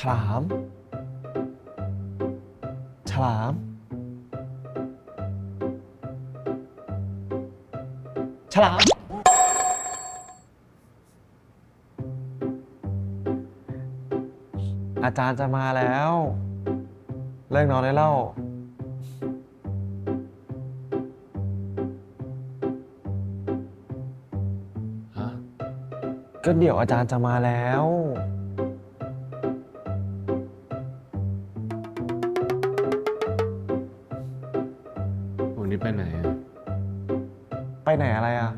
ฉลาม ฉลาม ฉลาม อาจารย์จะมาแล้ว เลิกนอนได้แล้วฮะก็เดี๋ยวอาจารย์จะมาแล้ว นนี้ไปไหนอะไปไหนอะไรอะ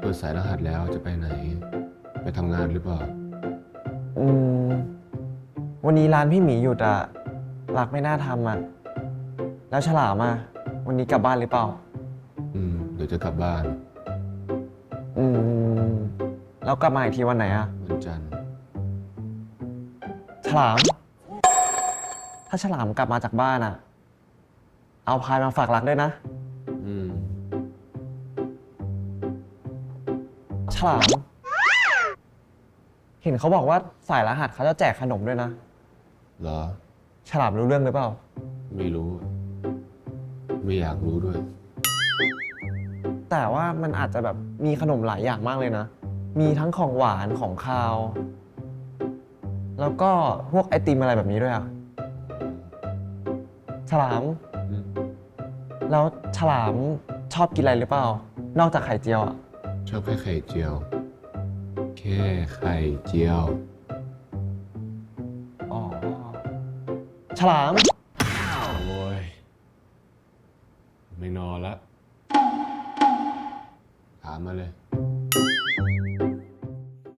เปิดสายรหัสแล้วจะไปไหน ไปทำงานหรือเปล่า อืม วันนี้ร้านพี่หมีหยุดอะรักไม่น่าทำอะแล้วฉลามอะวันนี้กลับบ้านหรือเปล่า อืม เดี๋ยวจะกลับบ้านอืม แล้วกลับมาอีกทีวันไหนอะวันจันทร์ฉลาม ถ้าฉลามกลับมาจากบ้านอะ เอาพายมาฝากรักด้วยนะ อืม ฉลาม เห็นเขาบอกว่าสายรหัสเขาจะแจกขนมด้วยนะ เหรอ ฉลามรู้เรื่องหรือเปล่า ไม่รู้ ไม่อยากรู้ด้วย แต่ว่ามันอาจจะแบบมีขนมหลายอย่างมากเลยนะ มีทั้งของหวานของคาว แล้วก็พวกไอติมอะไรแบบนี้ด้วยอะฉลามอืม แล้วฉลามชอบกินอะไรหรือเปล่า นอกจากไข่เจียวอะชอบแค่ไข่เจียว แค่ไข่เจียว อ๋อ ฉลาม โอ้ย ไม่นอนละ ถามมาเลยฉ